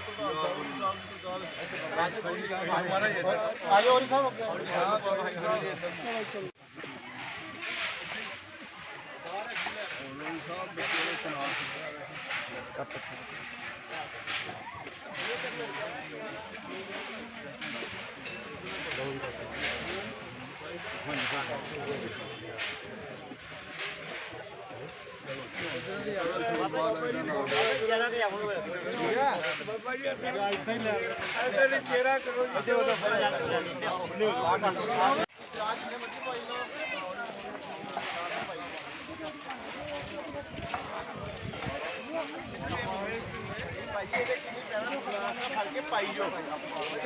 Other ਪ੍ਰਧਾਨ ਸਾਹਿਬ ਜੀ ਸਾਹਿਬ ਦੀ ਸਰਕਾਰ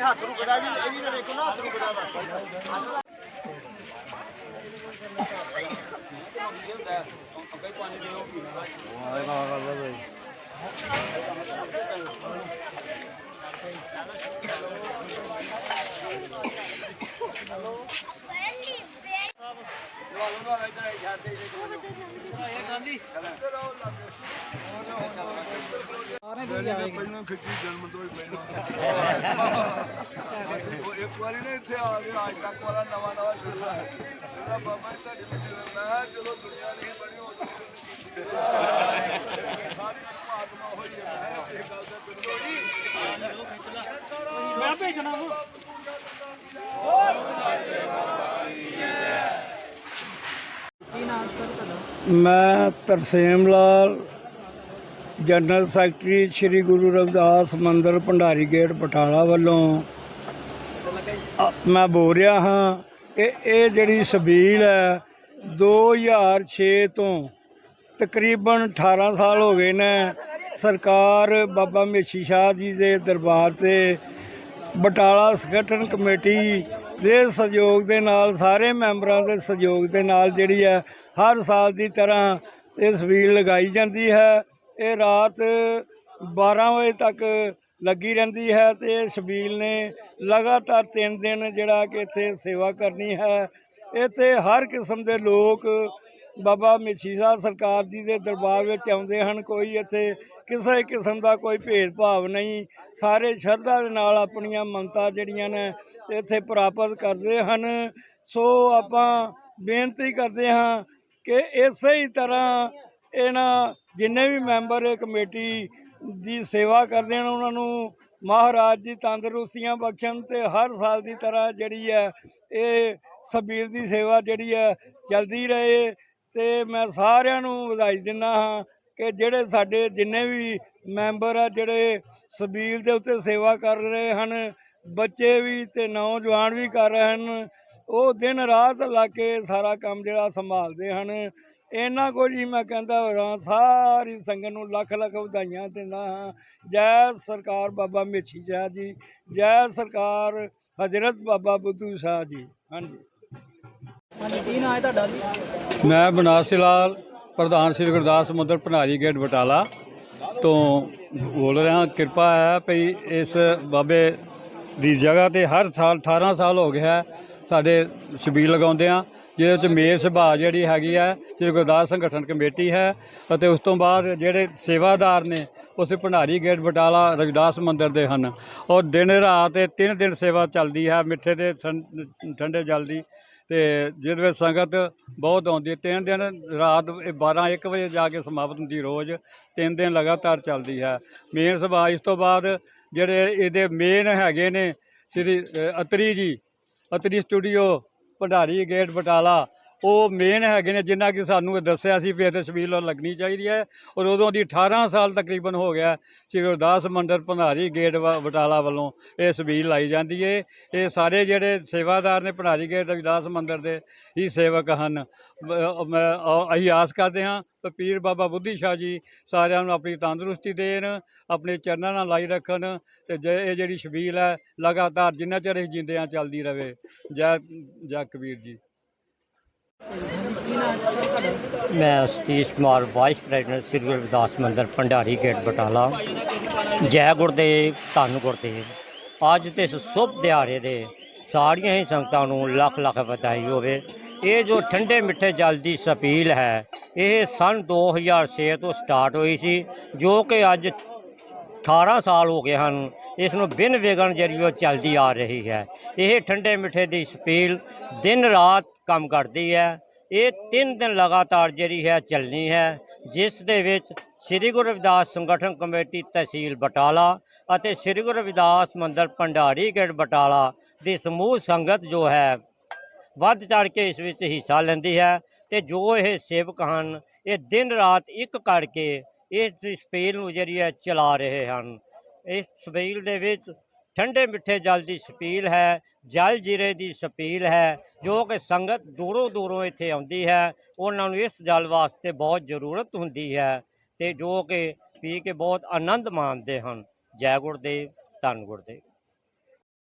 ਹੱਥ ਨੂੰ ਵੀ ਇਹ ਵੀ ਤਾਂ ਨਾ ਹੱਥ ਨੂੰ Thank you. ਗੜਾ ਵਾ ਪਹਿਲਾਂ ਖਿੱਚੀ ਜਨਮ ਤੋਂ ਹੀ ਪਹਿਲਾਂ। ਉਹ ਇੱਕ ਵਾਰੀ ਨੇ ਇੱਥੇ ਆ ਗਿਆ ਅੱਜ ਤੱਕ ਵਾਲਾ ਨਵਾਂ ਨਵਾਂ ਸ਼ੁਰੂ ਹੈ। ਜਿਹੜਾ ਬਾਬਾ ਜੀ ਤੁਹਾਡੀ ਮਿਹਰ ਨਾਲ ਚਲੋ ਦੁਨੀਆ ਨਹੀਂ ਬਣੀ ਹੋ ਸਾਰੀ ਪਰਮਾਤਮਾ ਹੋਈ ਹੈ ਇਹ ਗੱਲ ਤਾਂ ਬਿਲਕੁਲ ਮੈਂ ਭੇਜਣਾ ਵਾ। ਮੈਂ Tarsem Lal. General secretary Sri Guru Ravidas Mandir Bhandari gate Batala ਵੱਲੋਂ। ਮੈਂ ਬੋਲ ਰਿਹਾ ਹਾਂ ਕਿ ਇਹ ਜਿਹੜੀ ਸਬੀਲ ਹੈ 2006 ਤੋਂ ਤਕਰੀਬਨ 18 ਸਾਲ ਹੋ ਗਏ ਨੇ, ਸਰਕਾਰ ਬਾਬਾ ਮੇਸ਼ੀ ਸ਼ਾਹ ਜੀ ਦੇ ਦਰਬਾਰ ਤੇ ਬਟਾਲਾ ਸੰਗਠਨ ਕਮੇਟੀ ਦੇ ਸਹਿਯੋਗ ਦੇ ਨਾਲ, ਸਾਰੇ ਮੈਂਬਰਾਂ ਦੇ ਸਹਿਯੋਗ ਦੇ ਨਾਲ ਜਿਹੜੀ ਹੈ, ਹਰ ਸਾਲ ਦੀ ਤਰ੍ਹਾਂ ਇਹ ਸਬੀਲ ਲਗਾਈ ਜਾਂਦੀ ਹੈ। ਇਹ ਰਾਤ 12 ਵਜੇ ਤੱਕ ਲੱਗੀ ਰਹਿੰਦੀ ਹੈ ਤੇ ਸਬੀਲ ਨੇ ਲਗਾਤਾਰ 3 ਦਿਨ ਜਿਹੜਾ ਕਿ ਇੱਥੇ ਸੇਵਾ ਕਰਨੀ ਹੈ। ਇੱਥੇ ਹਰ ਕਿਸਮ ਦੇ ਲੋਕ ਬਾਬਾ ਮਿੱਛੀ ਸਾਹਿਬ ਸਰਕਾਰ ਜੀ ਦੇ ਦਰਬਾਰ ਵਿੱਚ ਆਉਂਦੇ ਹਨ। ਕੋਈ ਇੱਥੇ ਕਿਸੇ ਕਿਸਮ ਦਾ ਕੋਈ ਭੇਦਭਾਵ ਨਹੀਂ। ਸਾਰੇ ਸ਼ਰਧਾ ਦੇ ਨਾਲ ਆਪਣੀਆਂ ਮੰਨਤਾਂ ਜਿਹੜੀਆਂ ਨੇ ਇੱਥੇ ਪ੍ਰਾਪਤ ਕਰਦੇ ਹਨ। ਸੋ ਆਪਾਂ ਬੇਨਤੀ ਕਰਦੇ ਹਾਂ ਕਿ ਇਸੇ ਹੀ ਤਰ੍ਹਾਂ ਇਹਨਾਂ ਜਿੰਨੇ ਵੀ ਮੈਂਬਰ ਇਹ ਕਮੇਟੀ ਦੀ ਸੇਵਾ ਕਰਦੇ ਹਨ, ਉਹਨਾਂ ਨੂੰ ਮਹਾਰਾਜ ਜੀ ਤੰਦਰੁਸਤੀਆਂ ਬਖਸ਼ਣ ਤੇ ਹਰ ਸਾਲ ਦੀ ਤਰ੍ਹਾਂ ਜਿਹੜੀ ਹੈ ਇਹ ਸਬੀਲ ਦੀ ਸੇਵਾ ਜਿਹੜੀ ਹੈ ਚੱਲਦੀ ਰਹੇ ਤੇ ਮੈਂ ਸਾਰਿਆਂ ਨੂੰ ਵਧਾਈ ਦਿੰਦਾ ਹਾਂ ਕਿ ਜਿਹੜੇ ਸਾਡੇ ਜਿੰਨੇ ਵੀ ਮੈਂਬਰ ਆ, ਜਿਹੜੇ ਸਬੀਲ ਦੇ ਉੱਤੇ ਸੇਵਾ ਕਰ ਰਹੇ ਹਨ ਬੱਚੇ ਵੀ ਤੇ ਨੌਜਵਾਨ ਵੀ ਕਰ ਰਹੇ ਹਨ। ਉਹ ਦਿਨ ਰਾਤ ਲਾ ਕੇ ਸਾਰਾ ਕੰਮ ਜਿਹੜਾ ਸੰਭਾਲਦੇ ਹਨ। ਇਹਨਾਂ ਕੁਝ ਹੀ ਮੈਂ ਕਹਿੰਦਾ ਹਾਂ ਸਾਰੀ ਸੰਗਤ ਨੂੰ ਲੱਖ ਲੱਖ ਵਧਾਈਆਂ ਦਿੰਦਾ ਹਾਂ। ਜੈ ਸਰਕਾਰ ਬਾਬਾ ਮੇਛੀ ਸ਼ਾਹ ਜੀ ਜੈ ਸਰਕਾਰ ਹਜ਼ਰਤ ਬਾਬਾ ਬੁੱਧੂ ਸ਼ਾਹ ਜੀ। ਹਾਂਜੀ। ਹਾਂਜੀ ਕੀ ਨਾਂ ਹੈ ਤੁਹਾਡਾ ਜੀ? ਮੈਂ ਬਨਾਸੀ ਲਾਲ ਪ੍ਰਧਾਨ ਸ੍ਰੀ ਗੁਰਦਾਸ ਮੰਦਰ ਭੰਡਾਰੀ ਗੇਟ ਬਟਾਲਾ ਤੋਂ ਬੋਲ ਰਿਹਾ। ਕਿਰਪਾ ਹੈ ਭਈ ਇਸ ਬਾਬੇ ਦੀ ਜਗ੍ਹਾ ਤੇ ਹਰ ਸਾਲ 18 ਸਾਲ ਹੋ ਗਿਆ ਸਾਡੇ ਛਬੀਲ ਲਗਾਉਂਦੇ ਆ ਜਿਹਦੇ ਵਿੱਚ ਮੇਰ ਸਭਾ ਜਿਹੜੀ ਹੈਗੀ ਹੈ, ਸ੍ਰੀ ਗੁਰਦਾਸ ਸੰਗਠਨ ਕਮੇਟੀ ਹੈ ਅਤੇ ਉਸ ਤੋਂ ਬਾਅਦ ਜਿਹੜੇ ਸੇਵਾਦਾਰ ਨੇ, ਉਸ ਭੰਡਾਰੀ ਗੇਟ ਬਟਾਲਾ ਰਵਿਦਾਸ ਮੰਦਿਰ ਦੇ ਹਨ। ਔਰ ਦਿਨ ਰਾਤ ਇਹ ਤਿੰਨ ਦਿਨ ਸੇਵਾ ਚੱਲਦੀ ਹੈ, ਮਿੱਠੇ ਤੇ ਠੰ- ਠੰਡੇ ਜਲ ਦੀ ਤੇ ਜਿਹਦੇ ਵਿੱਚ ਸੰਗਤ ਬਹੁਤ ਆਉਂਦੀ ਹੈ। ਤਿੰਨ ਦਿਨ ਰਾਤ 12 1 ਵਜੇ ਜਾ ਕੇ ਸਮਾਪਤ ਹੁੰਦੀ ਰੋਜ਼, ਤਿੰਨ ਦਿਨ ਲਗਾਤਾਰ ਚੱਲਦੀ ਹੈ। ਮੇਨ ਸਭਾ ਇਸ ਤੋਂ ਬਾਅਦ ਜਿਹੜੇ ਇਹਦੇ ਮੇਨ ਹੈਗੇ ਨੇ ਸ੍ਰੀ ਅਤਰੀ ਜੀ ਅਤਰੀ ਸਟੂਡੀਓ ਭੰਡਾਰੀ ਗੇਟ ਬਟਾਲਾ। ਉਹ ਮੇਨ ਹੈਗੇ ਨੇ ਜਿਨ੍ਹਾਂ ਕਿ ਸਾਨੂੰ ਇਹ ਦੱਸਿਆ ਸੀ ਵੀ ਇੱਥੇ ਛਬੀਲ ਲੱਗਣੀ ਚਾਹੀਦੀ ਹੈ। ਔਰ ਉਦੋਂ ਦੀ 18 ਸਾਲ ਤਕਰੀਬਨ ਹੋ ਗਿਆ ਸ੍ਰੀ ਗੁਰਦਾਸ ਮੰਡਲ ਭੰਡਾਰੀ ਗੇਟ ਬ- ਬਟਾਲਾ ਵੱਲੋਂ ਇਹ ਛਬੀਲ ਲਾਈ ਜਾਂਦੀ ਹੈ ਇਹ ਸਾਰੇ ਜਿਹੜੇ ਸੇਵਾਦਾਰ ਨੇ ਭੰਡਾਰੀ ਗੇਟ, ਰਵਿਦਾਸ ਮੰਦਿਰ ਦੇ ਹੀ ਸੇਵਕ ਹਨ। ਮੈਂ ਅਸੀਂ ਆਸ ਕਰਦੇ ਹਾਂ ਪੀਰ ਬਾਬਾ ਬੁੱਧੀ ਸ਼ਾਹ ਜੀ ਸਾਰਿਆਂ ਨੂੰ ਆਪਣੀ ਤੰਦਰੁਸਤੀ ਦੇਣ, ਆਪਣੇ ਚਰਨਾਂ ਨਾਲ ਲਾਈ ਰੱਖਣ ਤੇ ਜੇ, ਇਹ ਜਿਹੜੀ ਸ਼ਬੀਲ ਹੈ ਲਗਾਤਾਰ ਜਿੰਨਾ ਚਿਰ ਅਸੀਂ ਜਿੰਦੇ ਚੱਲਦੀ ਰਹੇ ਜੈ ਜੈ ਕਬੀਰ ਜੀ। ਮੈਂ Satish Kumar vice president Sri Guru Ravidas Mandir, Bhandari gate Batala. ਜੈ ਗੁਰਦੇਵ ਧੰਨ ਗੁਰਦੇਵ ਅੱਜ ਦੇ ਇਸ ਸ਼ੁਭ ਦਿਹਾੜੇ ਦੇ ਸਾਰੀਆਂ ਹੀ ਸੰਗਤਾਂ ਨੂੰ ਲੱਖ ਲੱਖ ਵਧਾਈ ਹੋਵੇ। ਇਹ ਜੋ ਠੰਡੇ ਮਿੱਠੇ ਜਲ ਦੀ ਸਪੀਲ ਹੈ, ਇਹ ਸਨ 2006 ਤੋਂ ਸਟਾਰਟ ਹੋਈ ਸੀ, ਜੋ ਕਿ ਅੱਜ 18 ਸਾਲ ਹੋ ਗਏ ਹਨ। ਇਸ ਨੂੰ ਬਿਨ ਵਿਗਨ ਜਿਹੜੀ ਚੱਲਦੀ ਆ ਰਹੀ ਹੈ। ਇਹ ਠੰਡੇ ਮਿੱਠੇ ਦੀ ਸਪੀਲ ਦਿਨ ਰਾਤ ਕੰਮ ਕਰਦੀ ਹੈ। ਇਹ ਤਿੰਨ ਦਿਨ ਲਗਾਤਾਰ ਜਿਹੜੀ ਹੈ ਚੱਲਣੀ ਹੈ, ਜਿਸ ਦੇ ਵਿੱਚ ਸ੍ਰੀ ਗੁਰੂ ਰਵਿਦਾਸ ਸੰਗਠਨ ਕਮੇਟੀ ਤਹਿਸੀਲ ਬਟਾਲਾ ਅਤੇ ਸ੍ਰੀ ਗੁਰੂ ਰਵਿਦਾਸ ਮੰਦਰ ਭੰਡਾਰੀ ਗੇਟ ਬਟਾਲਾ ਦੀ ਸਮੂਹ ਸੰਗਤ ਜੋ ਹੈ, ਵੱਧ ਚੜ ਕੇ ਇਸ ਵਿੱਚ ਹਿੱਸਾ ਲੈਂਦੀ ਹੈ ਤੇ ਜੋ ਇਹ ਸੇਵਕ ਹਨ, ਇਹ ਦਿਨ ਰਾਤ ਇੱਕ ਕਰਕੇ ਇਸ ਸਪੇਲ ਨੂੰ ਜਿਹੜੀ ਹੈ ਚਲਾ ਰਹੇ ਹਨ। ਇਸ ਸਪੇਲ ਦੇ ਵਿੱਚ ਠੰਡੇ ਮਿੱਠੇ ਜਲ ਦੀ ਸਪੀਲ ਹੈ, ਜਲ ਜੀਰੇ ਦੀ ਸਪੀਲ ਹੈ, ਜੋ ਕਿ ਸੰਗਤ ਦੂਰੋਂ ਦੂਰੋਂ ਇੱਥੇ ਆਉਂਦੀ ਹੈ, ਉਹਨਾਂ ਨੂੰ ਇਸ ਜਲ ਵਾਸਤੇ ਬਹੁਤ ਜ਼ਰੂਰਤ ਹੁੰਦੀ ਹੈ ਤੇ ਜੋ ਕਿ ਪੀ ਕੇ ਬਹੁਤ ਆਨੰਦ ਮਾਣਦੇ ਹਨ। ਜੈ ਗੁਰਦੇਵ, ਧੰਨ ਗੁਰਦੇਵ।